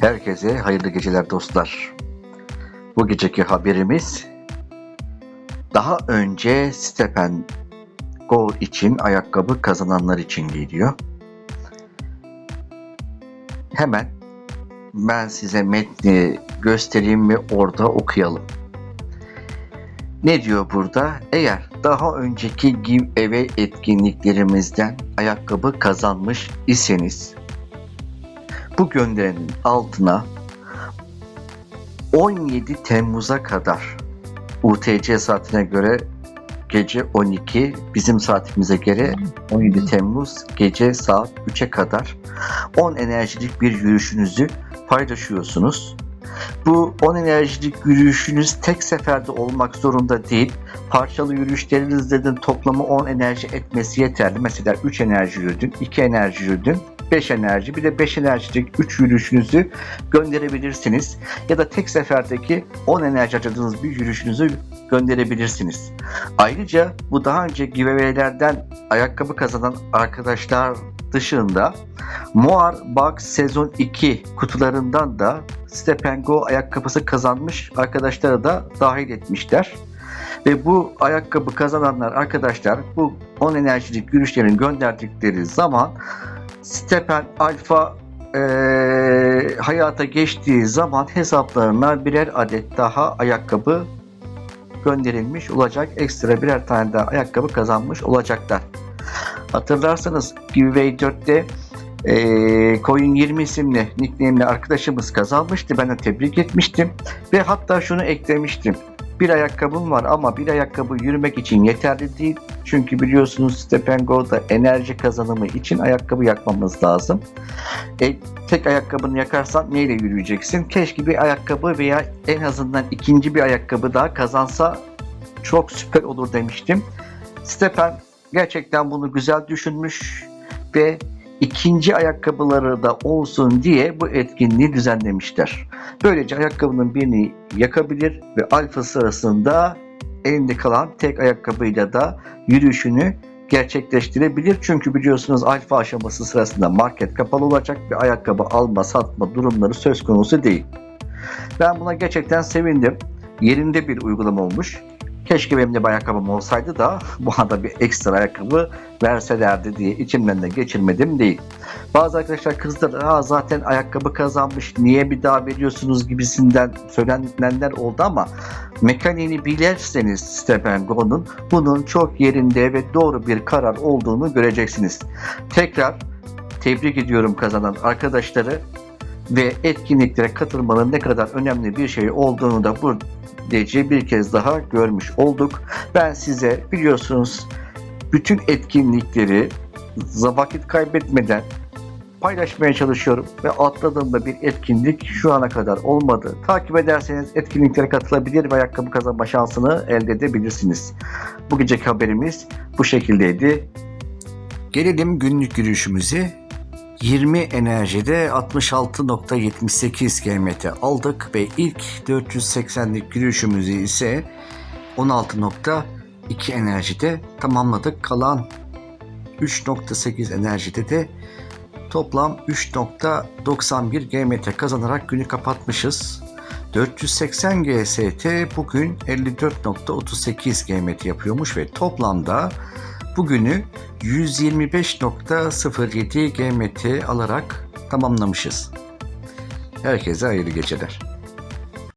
Herkese hayırlı geceler dostlar. Bu geceki haberimiz daha önce Stepen Go için ayakkabı kazananlar için geliyor. Hemen ben size metni göstereyim ve orada okuyalım. Ne diyor burada? Eğer daha önceki giveaway etkinliklerimizden ayakkabı kazanmış iseniz bu gönderinin altına 17 Temmuz'a kadar UTC saatine göre gece 12 bizim saatimize göre 17 Temmuz gece saat 3'e kadar 10 enerjilik bir yürüyüşünüzü paylaşıyorsunuz. Bu 10 enerjilik yürüyüşünüz tek seferde olmak zorunda değil. Parçalı yürüyüşlerinizde de toplamı 10 enerji etmesi yeterli. Mesela 3 enerji yürüdün, 2 enerji yürüdün, 5 enerji bir de 5 enerjilik 3 yürüyüşünüzü gönderebilirsiniz. Ya da tek seferdeki 10 enerji harcadığınız bir yürüyüşünüzü gönderebilirsiniz. Ayrıca bu daha önce giveaway'lerden ayakkabı kazanan arkadaşlar dışında Moar Box sezon 2 kutularından da Step and Go ayakkabısı kazanmış arkadaşları da dahil etmişler. Ve bu ayakkabı kazananlar arkadaşlar bu 10 enerjilik yürüyüşlerin gönderdikleri zaman Stepen Alfa eee, hayata geçtiği zaman hesaplarına birer adet daha ayakkabı gönderilmiş olacak. Ekstra birer tane daha ayakkabı kazanmış olacaklar. Hatırlarsanız Giveaway 4'te eee Coin 20 isimli nickname'li arkadaşımız kazanmıştı. Ben de tebrik etmiştim. Ve hatta şunu eklemiştim. Bir ayakkabım var ama bir ayakkabı yürümek için yeterli değil. Çünkü biliyorsunuz Step and Go'da enerji kazanımı için ayakkabı yakmamız lazım. E, tek ayakkabını yakarsan neyle yürüyeceksin? Keşke bir ayakkabı veya en azından ikinci bir ayakkabı daha kazansa çok süper olur demiştim. Stepen gerçekten bunu güzel düşünmüş ve ikinci ayakkabıları da olsun diye bu etkinliği düzenlemişler. Böylece ayakkabının birini yakabilir ve alfa sırasında elinde kalan tek ayakkabıyla da yürüyüşünü gerçekleştirebilir. Çünkü biliyorsunuz alfa aşaması sırasında market kapalı olacak ve ayakkabı alma satma durumları söz konusu değil. Ben buna gerçekten sevindim. Yerinde bir uygulama olmuş. Keşke benim de bir ayakkabım olsaydı da bu anda bir ekstra ayakkabı verselerdi diye içimden de geçirmedim değil. Bazı arkadaşlar kızlar Aa, zaten ayakkabı kazanmış niye bir daha veriyorsunuz gibisinden söylenenler oldu ama mekaniğini bilirseniz Step and Go'nun bunun çok yerinde ve doğru bir karar olduğunu göreceksiniz. Tekrar tebrik ediyorum kazanan arkadaşları ve etkinliklere katılmanın ne kadar önemli bir şey olduğunu da bu gece bir kez daha görmüş olduk. Ben size biliyorsunuz bütün etkinlikleri vakit kaybetmeden paylaşmaya çalışıyorum ve atladığımda bir etkinlik şu ana kadar olmadı. Takip ederseniz etkinliklere katılabilir ve ayakkabı kazanma şansını elde edebilirsiniz. Bu geceki haberimiz bu şekildeydi. Gelelim günlük yürüyüşümüze. 20 enerjide 66.78 km aldık ve ilk 480'lik yürüyüşümüzü ise 16.2 enerjide tamamladık. Kalan 3.8 enerjide de toplam 3.91 GMT kazanarak günü kapatmışız. 480 GST bugün 54.38 GMT yapıyormuş ve toplamda bugünü 125.07 GMT alarak tamamlamışız. Herkese hayırlı geceler.